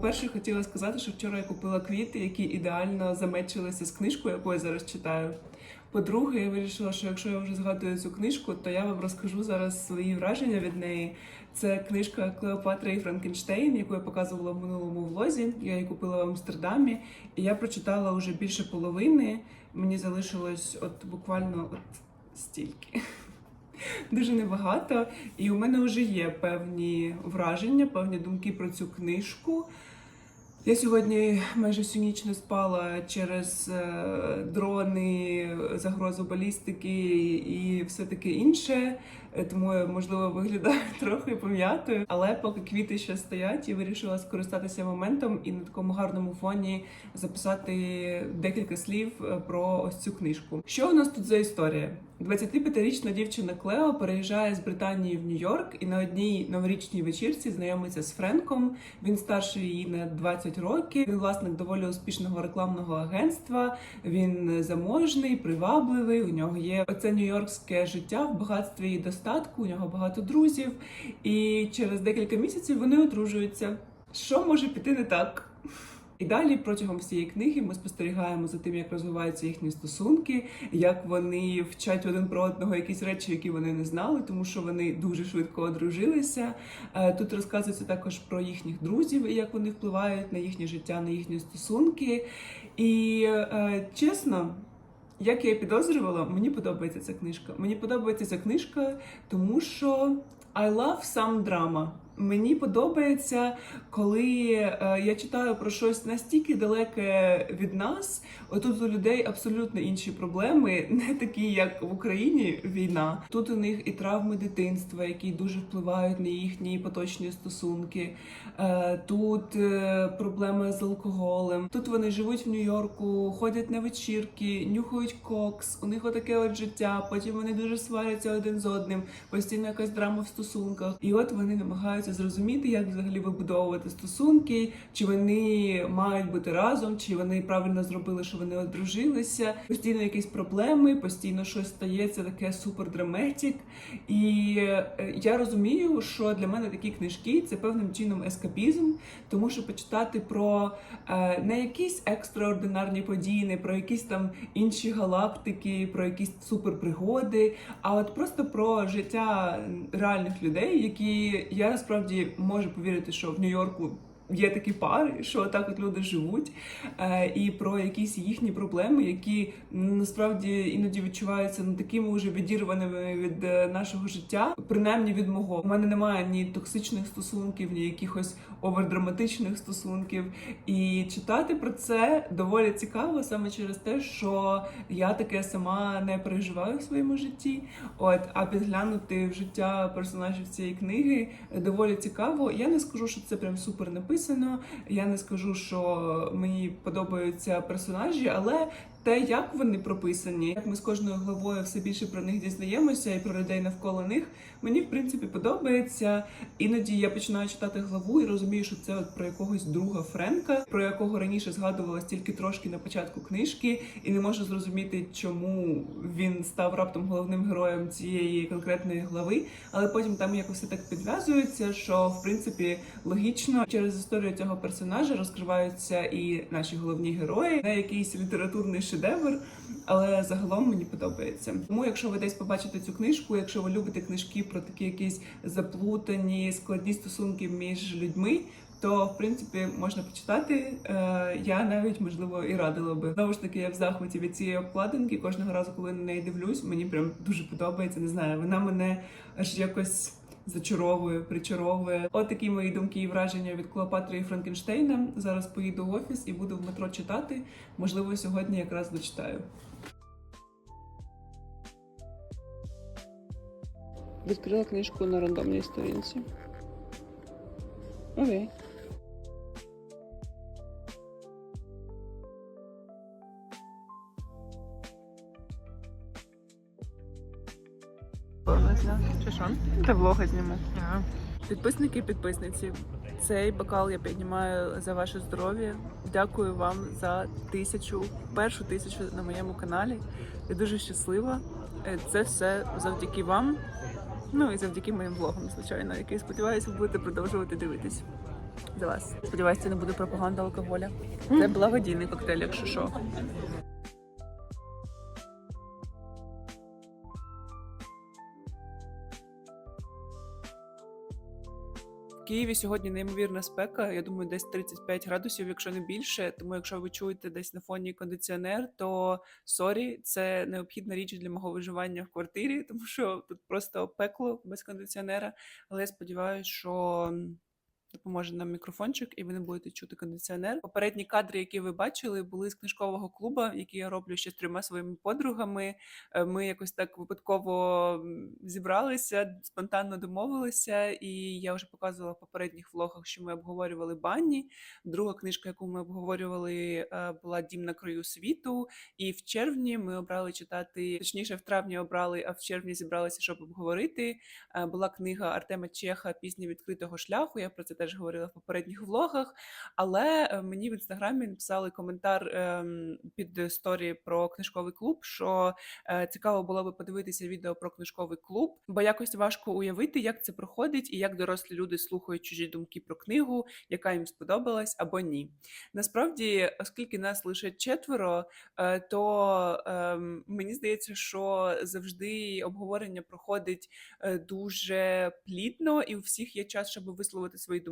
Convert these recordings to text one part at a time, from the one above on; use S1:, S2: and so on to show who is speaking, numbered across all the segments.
S1: По-перше, хотіла сказати, що вчора я купила квіти, які ідеально замечилися з книжкою, яку я зараз читаю. По-друге, я вирішила, що якщо я вже згадую цю книжку, то я вам розкажу зараз свої враження від неї. Це книжка Клеопатра і Франкенштейн, яку я показувала в минулому влозі. Я її купила в Амстердамі, і я прочитала вже більше половини. Мені залишилось от буквально от стільки. Дуже небагато, і у мене вже є певні враження, певні думки про цю книжку. Я сьогодні майже всю ніч не спала через е, дрони, загрозу балістики і все таке інше. Тому я, можливо, виглядаю трохи пом'ятою. Але поки квіти ще стоять, я вирішила скористатися моментом і на такому гарному фоні записати декілька слів е, про ось цю книжку. Що у нас тут за історія? 25-річна дівчина Клео переїжджає з Британії в Нью-Йорк і на одній новорічній вечірці знайомиться з Френком. Він старший її на 20 років. Він власник доволі успішного рекламного агентства. Він заможний, привабливий. У нього є оце нью-йоркське життя в багатстві і достатку. У нього багато друзів. І через декілька місяців вони одружуються. Що може піти не так? І далі протягом всієї книги ми спостерігаємо за тим, як розвиваються їхні стосунки, як вони вчать один про одного якісь речі, які вони не знали, тому що вони дуже швидко одружилися. Е, Тут розказується також про їхніх друзів і як вони впливають на їхнє життя, на їхні стосунки. І е, чесно. Як я підозрювала, мені подобається ця книжка. Мені подобається ця книжка, тому що I love some drama. Мені подобається, коли е, я читаю про щось настільки далеке від нас. Отут у людей абсолютно інші проблеми, не такі, як в Україні війна. Тут у них і травми дитинства, які дуже впливають на їхні поточні стосунки. Е, Тут е, проблеми з алкоголем. Тут вони живуть в Нью-Йорку, ходять на вечірки, нюхають кокс. У них отаке от життя. Потім вони дуже сваряться один з одним, постійно якась драма в стосунках. І от вони намагаються зрозуміти, як взагалі вибудовувати стосунки, чи вони мають бути разом, чи вони правильно зробили, що вони одружилися. Постійно якісь проблеми, постійно щось стається таке супердраматик. І е, я розумію, що для мене такі книжки це певним чином ескапізм, тому що почитати про е, не якісь екстраординарні події, не про якісь там інші галактики, про якісь суперпригоди, а от просто про життя реальних людей, які я насправді можу повірити, що в Нью-Йорку. Є такі пари, що так от люди живуть, е, і про якісь їхні проблеми, які насправді іноді відчуваються ну, такими вже відірваними від е, нашого життя, принаймні від мого. У мене немає ні токсичних стосунків, ні якихось овердраматичних стосунків. І читати про це доволі цікаво саме через те, що я таке сама не переживаю в своєму житті. От, а підглянути в життя персонажів цієї книги доволі цікаво. Я не скажу, що це прям супер написано. Я не скажу, що мені подобаються персонажі, але те, як вони прописані, як ми з кожною главою все більше про них дізнаємося і про людей навколо них, мені в принципі подобається. Іноді я починаю читати главу і розумію, що це от про якогось друга Френка, про якого раніше згадувалось тільки трошки на початку книжки, і не можу зрозуміти, чому він став раптом головним героєм цієї конкретної глави. Але потім там якось все так підв'язується, що в принципі логічно через історію цього персонажа розкриваються і наші головні герої, не якийсь літературний шедевр, але загалом мені подобається. Тому, якщо ви десь побачите цю книжку, якщо ви любите книжки про такі якісь заплутані, складні стосунки між людьми. То в принципі можна почитати. Е, я навіть можливо і радила би. Знову ж таки, я в захваті від цієї обкладинки. Кожного разу, коли на неї дивлюсь, мені прям дуже подобається. Не знаю, вона мене аж якось зачаровує, причаровує. От такі мої думки і враження від Клеопатри і Франкенштейна. Зараз поїду в офіс і буду в метро читати. Можливо, сьогодні якраз дочитаю. Відкрила книжку на рандомній сторінці. Окей.
S2: Чи що?
S1: Та влога зніму.
S2: Ага.
S1: Підписники і підписниці. Цей бокал я піднімаю за ваше здоров'я. Дякую вам за тисячу, першу тисячу на моєму каналі. Я дуже щаслива. Е, Це все завдяки вам. Ну і завдяки моїм влогам, звичайно, які сподіваюся, ви будете продовжувати дивитись. За вас. Сподіваюся, це не буде пропаганда алкоголя. Це благодійний коктейль, якщо що. Києві сьогодні неймовірна спека. Я думаю, десь 35 градусів, якщо не більше. Тому, якщо ви чуєте десь на фоні кондиціонер, то сорі, це необхідна річ для мого виживання в квартирі, тому що тут просто пекло без кондиціонера. Але я сподіваюся, що допоможе нам мікрофончик, і ви не будете чути кондиціонер. Попередні кадри, які ви бачили, були з книжкового клубу, який я роблю ще з трьома своїми подругами. Е, Ми якось так випадково зібралися, спонтанно домовилися, і я вже показувала в попередніх влогах, що ми обговорювали бані. Друга книжка, яку ми обговорювали, е, була Дім на краю світу. І в червні ми обрали читати, точніше, в травні обрали, а в червні зібралися, щоб обговорити. Е, Була книга Артема Чеха Пісні відкритого шляху. Я про це теж говорила в попередніх влогах. Але е, мені в інстаграмі написали коментар ем, під сторі про книжковий клуб, що е, цікаво було би подивитися відео про книжковий клуб, бо якось важко уявити, як це проходить і як дорослі люди слухають чужі думки про книгу, яка їм сподобалась або ні. Насправді, оскільки нас лише четверо, е, то ем, мені здається, що завжди обговорення проходить дуже плідно, і у всіх є час, щоб висловити свої думки.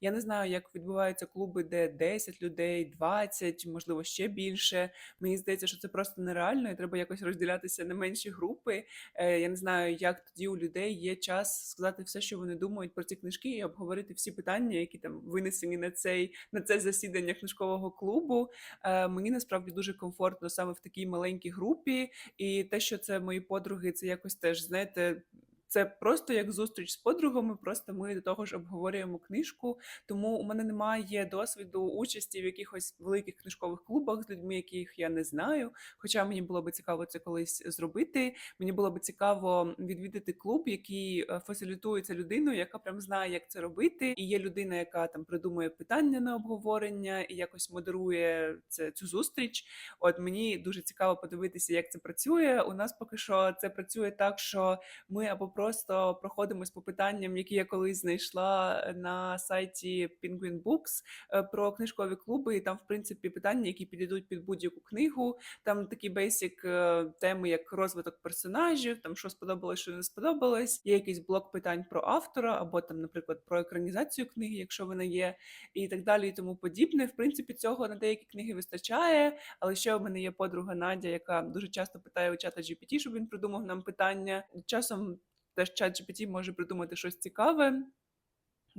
S1: Я не знаю, як відбуваються клуби, де 10 людей, 20, можливо, ще більше. Мені здається, що це просто нереально, і треба якось розділятися на менші групи. Е, Я не знаю, як тоді у людей є час сказати все, що вони думають про ці книжки, і обговорити всі питання, які там винесені на цей на це засідання книжкового клубу. Е, Мені насправді дуже комфортно саме в такій маленькій групі, і те, що це мої подруги, це якось теж знаєте. Це просто як зустріч з подругами, просто ми до того ж обговорюємо книжку. Тому у мене немає досвіду участі в якихось великих книжкових клубах з людьми, яких я не знаю. Хоча мені було би цікаво це колись зробити. Мені було би цікаво відвідати клуб, який е, фасилітується людиною, яка прям знає, як це робити. І є людина, яка там придумує питання на обговорення і якось модерує це цю зустріч. От мені дуже цікаво подивитися, як це працює. У нас поки що це працює так, що ми або просто проходимось по питанням, які я колись знайшла на сайті Penguin Books е, про книжкові клуби. І там, в принципі, питання, які підійдуть під будь-яку книгу. Там такі бейсік е, теми, як розвиток персонажів, там що сподобалось, що не сподобалось. Є якийсь блок питань про автора, або там, наприклад, про екранізацію книги, якщо вона є, і так далі, і тому подібне. В принципі, цього на деякі книги вистачає. Але ще у мене є подруга Надя, яка дуже часто питає у чата GPT, щоб він придумав нам питання. Часом теж чат GPT може придумати щось цікаве.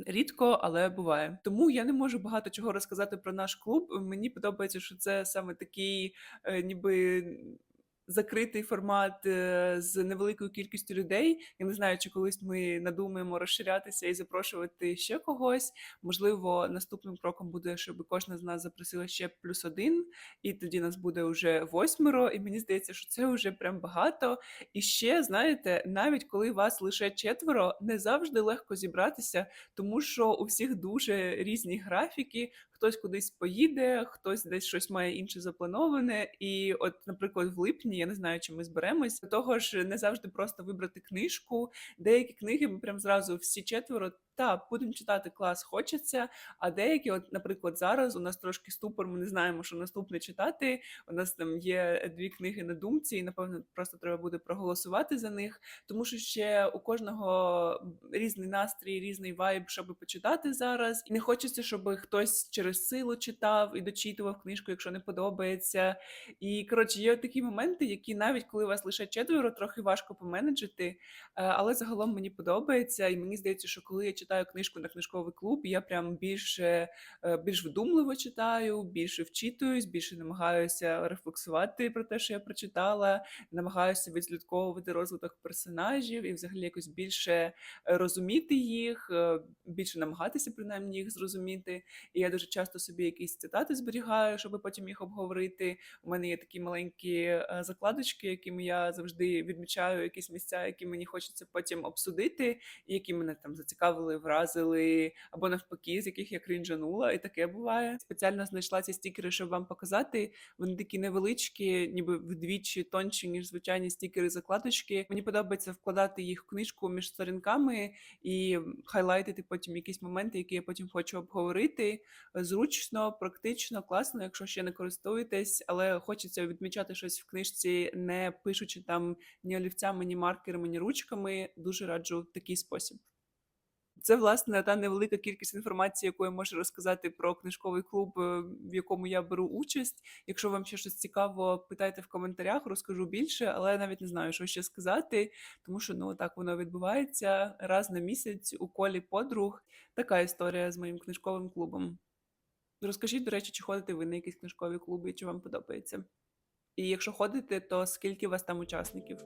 S1: Рідко, але буває. Тому я не можу багато чого розказати про наш клуб. Мені подобається, що це саме такий, е, ніби. Закритий формат е, з невеликою кількістю людей. Я не знаю, чи колись ми надумаємо розширятися і запрошувати ще когось. Можливо, наступним кроком буде, щоб кожна з нас запросила ще плюс один, і тоді нас буде вже восьмеро. І мені здається, що це вже прям багато. І ще знаєте, навіть коли вас лише четверо, не завжди легко зібратися, тому що у всіх дуже різні графіки. Хтось кудись поїде, хтось десь щось має інше заплановане. І, от, наприклад, в липні я не знаю, чи ми зберемось. До того ж, не завжди просто вибрати книжку. Деякі книги ми прям зразу всі четверо. Та будемо читати клас, хочеться. А деякі, от, наприклад, зараз у нас трошки ступор, ми не знаємо, що наступне читати. У нас там є дві книги на думці, і напевно просто треба буде проголосувати за них, тому що ще у кожного різний настрій, різний вайб, щоб почитати зараз. І не хочеться, щоб хтось через силу читав і дочитував книжку, якщо не подобається. І коротше, є такі моменти, які навіть коли вас лише четверо, трохи важко поменеджити. Е, Але загалом мені подобається, і мені здається, що коли я читаю книжку на книжковий клуб, я прям більше е, більш вдумливо читаю, більше вчитуюсь, більше намагаюся рефлексувати про те, що я прочитала, намагаюся відслідковувати розвиток персонажів і взагалі якось більше е, розуміти їх, більше намагатися принаймні їх зрозуміти. І я дуже часто собі якісь цитати зберігаю, щоб потім їх обговорити. У мене є такі маленькі е, закладочки, якими я завжди відмічаю якісь місця, які мені хочеться потім обсудити, і які мене там зацікавили, вразили, або навпаки, з яких я крінжанула, і таке буває. Спеціально знайшла ці стікери, щоб вам показати. Вони такі невеличкі, ніби вдвічі тонші, ніж звичайні стікери закладочки. Мені подобається вкладати їх в книжку між сторінками і хайлайтити потім якісь моменти, які я потім хочу обговорити. Зручно, практично, класно, якщо ще не користуєтесь, але хочеться відмічати щось в книжці, не пишучи там ні олівцями, ні маркерами, ні ручками. Дуже раджу такий спосіб. Це власне та невелика кількість інформації, яку я можу розказати про книжковий клуб, е, в якому я беру участь. Якщо вам ще щось цікаво, питайте в коментарях, розкажу більше, але я навіть не знаю, що ще сказати, тому що ну так воно відбувається раз на місяць у колі подруг. Така історія з моїм книжковим клубом. Розкажіть, до речі, чи ходите ви на якісь книжкові клуби, чи вам подобається? І якщо ходите, то скільки у вас там учасників?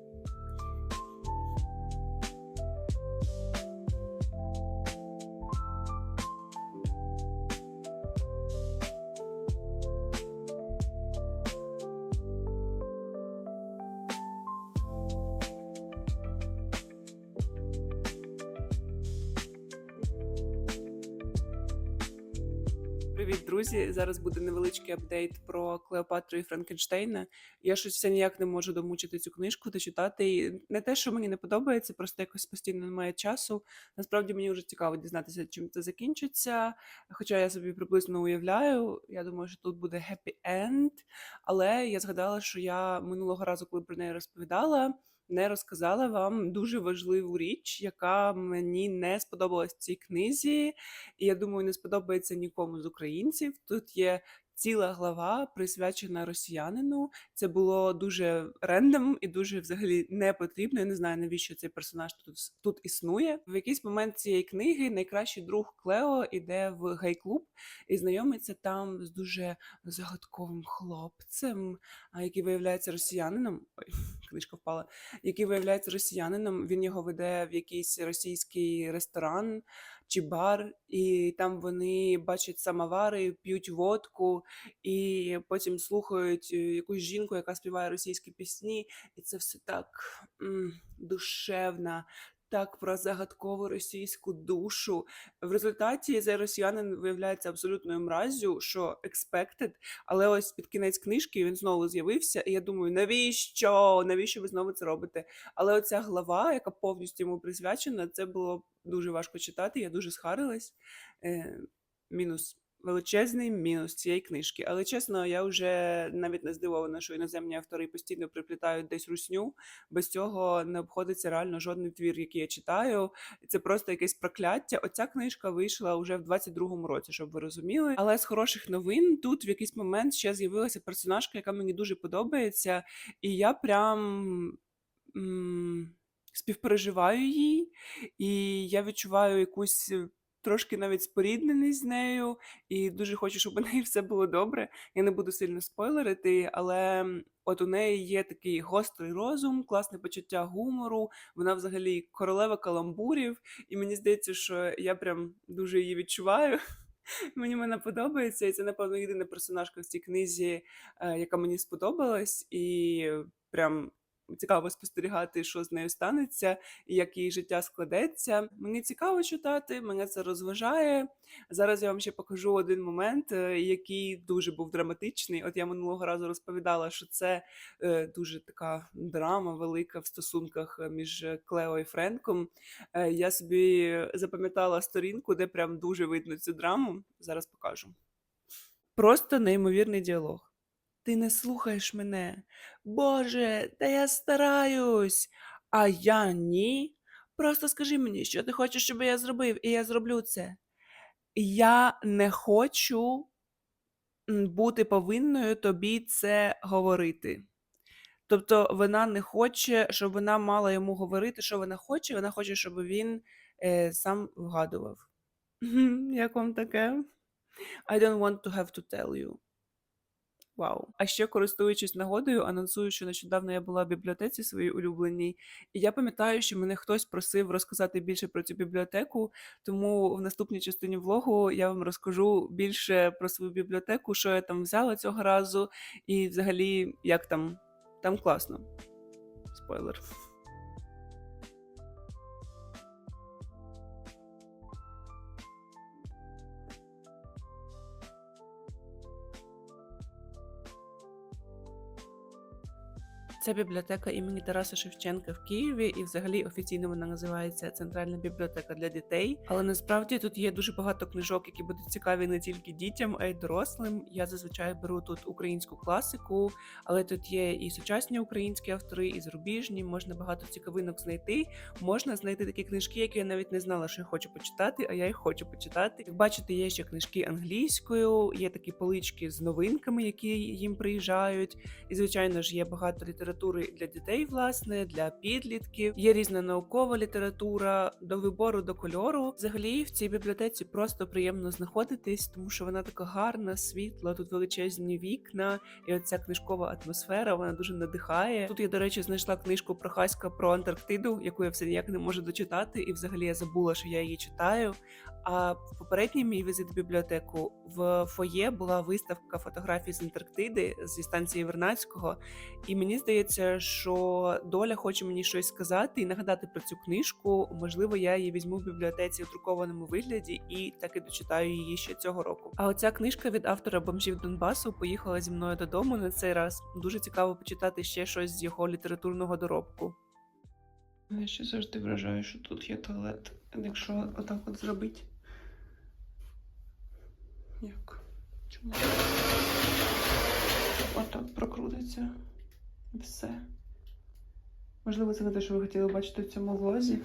S1: Привіт! Зараз буде невеличкий апдейт про Клеопатру і Франкенштейна. Я щось все ніяк не можу домучити цю книжку та читати. І не те, що мені не подобається, просто якось постійно немає часу. Насправді мені вже цікаво дізнатися, чим це закінчиться. Хоча я собі приблизно уявляю, я думаю, що тут буде happy end. Але я згадала, що я минулого разу, коли про неї розповідала, не розказала вам дуже важливу річ, яка мені не сподобалась в цій книзі, і я думаю, не сподобається нікому з українців. Тут є ціла глава присвячена росіянину. Це було дуже рендом і дуже взагалі не потрібно. Я не знаю, навіщо цей персонаж тут, тут існує. В якийсь момент цієї книги найкращий друг Клео іде в гей-клуб і знайомиться там з дуже загадковим хлопцем, який виявляється росіянином. Ой, книжка впала. Який виявляється росіянином. Він його веде в якийсь російський ресторан чи бар, і там вони бачать самовари, п'ють водку, і потім слухають е, якусь жінку, яка співає російські пісні, і це все так м, душевно. Так про загадкову російську душу. В результаті цей росіянин виявляється абсолютною мразю, що expected, але ось під кінець книжки він знову з'явився, і я думаю, навіщо? Навіщо ви знову це робите? Але оця глава, яка повністю йому присвячена, це було дуже важко читати. Я дуже схарилась. Е, мінус. Величезний мінус цієї книжки. Але чесно, я вже навіть не здивована, що іноземні автори постійно приплітають десь русню. Без цього не обходиться реально жодний твір, який я читаю. Це просто якесь прокляття. Оця книжка вийшла вже в 22-му році, щоб ви розуміли. Але з хороших новин тут в якийсь момент ще з'явилася персонажка, яка мені дуже подобається, і я прям. Співпереживаю їй, і я відчуваю якусь трошки навіть спорідненість з нею, і дуже хочу, щоб у неї все було добре. Я не буду сильно спойлерити, але от у неї є такий гострий розум, класне почуття гумору. Вона взагалі королева каламбурів, і мені здається, що я прям дуже її відчуваю. Мені вона подобається, і це, напевно, єдина персонажка в цій книзі, е, яка мені сподобалась, і прям цікаво спостерігати, що з нею станеться і як її життя складеться. Мені цікаво читати, мене це розважає. Зараз я вам ще покажу один момент, е, який дуже був драматичний. От я минулого разу розповідала, що це е, дуже така драма велика в стосунках е, між Клео і Френком. Я собі запам'ятала сторінку, де прям дуже видно цю драму. Зараз покажу. Просто неймовірний діалог. Ти не слухаєш мене. Боже, та я стараюсь. А я ні. Просто скажи мені, що ти хочеш, щоб я зробив, і я зроблю це. Я не хочу бути повинною тобі це говорити. Тобто вона не хоче, щоб вона мала йому говорити, що вона хоче, вона хоче, щоб він е, сам вгадував. Як вам таке? I don't want to have to tell you. Вау. А ще користуючись нагодою, анонсую, що нещодавно я була в бібліотеці своїй улюбленій, і я пам'ятаю, що мене хтось просив розказати більше про цю бібліотеку. Тому в наступній частині влогу я вам розкажу більше про свою бібліотеку, що я там взяла цього разу, і взагалі як там Там класно. Спойлер. Це бібліотека імені Тараса Шевченка в Києві, і взагалі офіційно вона називається Центральна бібліотека для дітей. Але насправді тут є дуже багато книжок, які будуть цікаві не тільки дітям, а й дорослим. Я зазвичай беру тут українську класику, але тут є і сучасні українські автори, і зарубіжні. Можна багато цікавинок знайти. Можна знайти такі книжки, які я навіть не знала, що я хочу почитати, а я їх хочу почитати. Як бачите, є ще книжки англійською, є такі полички з новинками, які їм приїжджають. І звичайно ж є багато літератури для дітей, власне, для підлітків. Є різна наукова література до вибору до кольору. Взагалі в цій бібліотеці просто приємно знаходитись, тому що вона така гарна, світла. Тут величезні вікна, і оця книжкова атмосфера вона дуже надихає. Тут я, до речі, знайшла книжку Прохаська про Антарктиду, яку я все ніяк не можу дочитати, і взагалі я забула, що я її читаю. А в попередній мій візит в бібліотеку в фоє була виставка фотографій з Антарктиди зі станції Вернадського. І мені здається, що доля хоче мені щось сказати і нагадати про цю книжку. Можливо, я її візьму в бібліотеці у друкованому вигляді і так і дочитаю її ще цього року. А оця книжка від автора бомжів Донбасу поїхала зі мною додому на цей раз. Дуже цікаво почитати ще щось з його літературного доробку. Мене ще завжди вражає, що тут є туалет. Якщо отак от зробити. Як? Чому? Отак прокрутиться. Все. Можливо, це не те, що ви хотіли бачити в цьому влозі.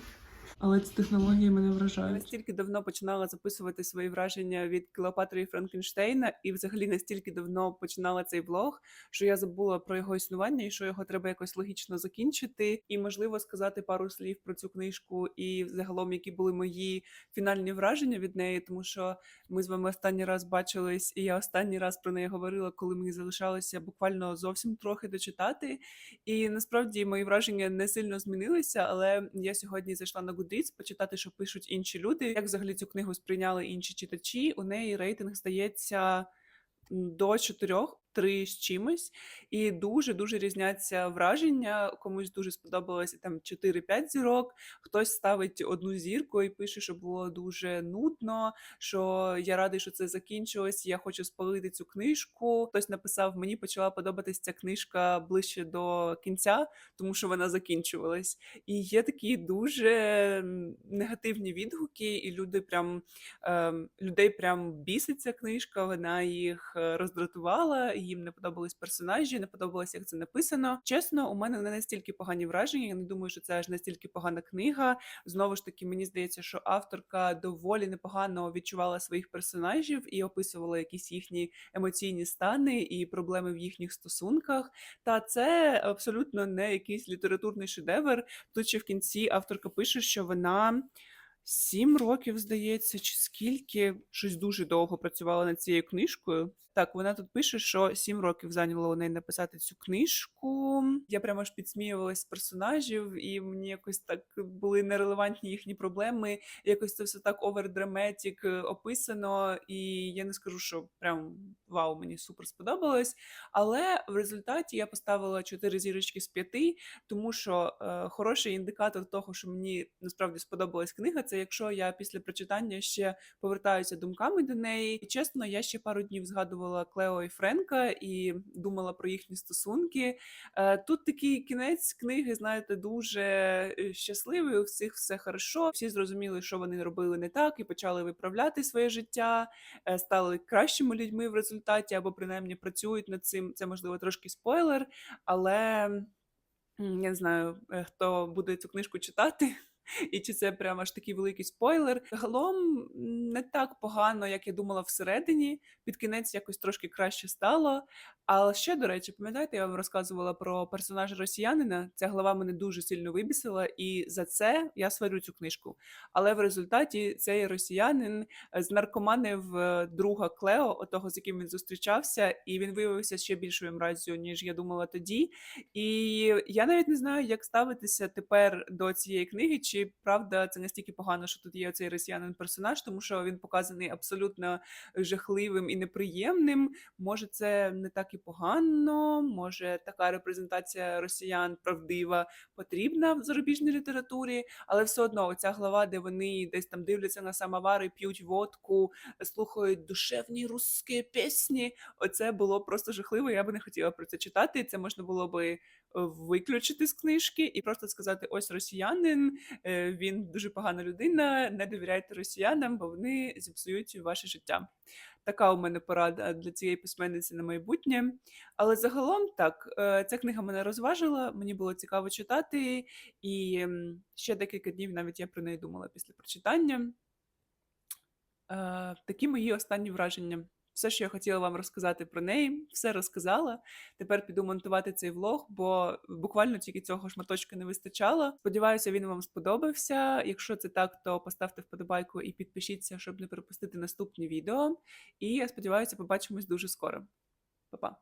S1: Але ці технології мене вражають. Я настільки давно починала записувати свої враження від Клеопатри і Франкенштейна, і взагалі настільки давно починала цей влог, що я забула про його існування і що його треба якось логічно закінчити, і можливо сказати пару слів про цю книжку і загалом, які були мої фінальні враження від неї, тому що ми з вами останній раз бачились, і я останній раз про неї говорила, коли мені залишалося буквально зовсім трохи дочитати. І насправді мої враження не сильно змінилися, але я сьогодні зайшла на Goodreads почитати, що пишуть інші люди. Як взагалі цю книгу сприйняли інші читачі? У неї рейтинг здається до чотирьох. Три з чимось, і дуже дуже різняться враження. Комусь дуже сподобалося там 4-5 зірок. Хтось ставить одну зірку і пише, що було дуже нудно. Що я радий, що це закінчилось. Я хочу спалити цю книжку. Хтось написав: мені почала подобатись ця книжка ближче до кінця, тому що вона закінчувалась. І є такі дуже негативні відгуки, і люди прям е, людей прям бісить ця книжка. Вона їх е, роздратувала їм не подобались персонажі, не подобалося, як це написано. Чесно, у мене не настільки погані враження. Я не думаю, що це аж настільки погана книга. Знову ж таки, мені здається, що авторка доволі непогано відчувала своїх персонажів і описувала якісь їхні емоційні стани і проблеми в їхніх стосунках. Та це абсолютно не якийсь літературний шедевр. Тут ще в кінці авторка пише, що вона. Сім років, здається, чи скільки щось дуже довго працювала над цією книжкою. Так, вона тут пише, що сім років зайняло у неї написати цю книжку. Я прямо ж підсміювалась з персонажів, і мені якось так були нерелевантні їхні проблеми. Якось це все так овердраматік описано, і я не скажу, що прям вау, мені супер сподобалось. Але в результаті я поставила чотири зірочки з п'яти, тому що е, хороший індикатор того, що мені насправді сподобалась книга, це якщо я після прочитання ще повертаюся думками до неї. І чесно, я ще пару днів згадувала Клео і Френка і думала про їхні стосунки. Е, Тут такий кінець книги, знаєте, дуже е, щасливий. У всіх все хорошо. Всі зрозуміли, що вони робили не так, і почали виправляти своє життя, е, стали кращими людьми в результаті, або принаймні працюють над цим. Це можливо трошки спойлер, але я не знаю, хто буде цю книжку читати. І чи це прямо аж такий великий спойлер? Загалом не так погано, як я думала всередині. Під кінець якось трошки краще стало. Але ще, до речі, пам'ятаєте, я вам розказувала про персонажа росіянина. Ця глава мене дуже сильно вибісила, і за це я сварю цю книжку. Але в результаті цей росіянин е, знаркоманив е, друга Клео, отого, з яким він зустрічався, і він виявився ще більшою мразю, ніж я думала тоді. І я навіть не знаю, як ставитися тепер до цієї книги. чи
S2: чи правда це настільки погано, що тут є оцей росіянин персонаж, тому що він показаний абсолютно жахливим і неприємним. Може, це не так і погано, може така репрезентація росіян правдива потрібна в зарубіжній літературі, але все одно оця глава, де вони десь там дивляться на самовари, п'ють водку, слухають душевні русські пісні. Оце було просто жахливо. Я би не хотіла про це читати. Це можна було би виключити з книжки і просто сказати: ось росіянин, е, він дуже погана людина. Не довіряйте росіянам, бо вони зіпсують ваше життя. Така у мене порада для цієї письменниці на майбутнє. Але загалом так, е, ця книга мене розважила, мені було цікаво читати, і ще декілька днів навіть я про неї думала після прочитання. Е, Такі мої останні враження. Все, що я хотіла вам розказати про неї, все розказала. Тепер піду монтувати цей влог, бо буквально тільки цього шматочка не вистачало. Сподіваюся, він вам сподобався. Якщо це так, то поставте вподобайку і підпишіться, щоб не пропустити наступні відео. І я сподіваюся, побачимось дуже скоро. Па-па!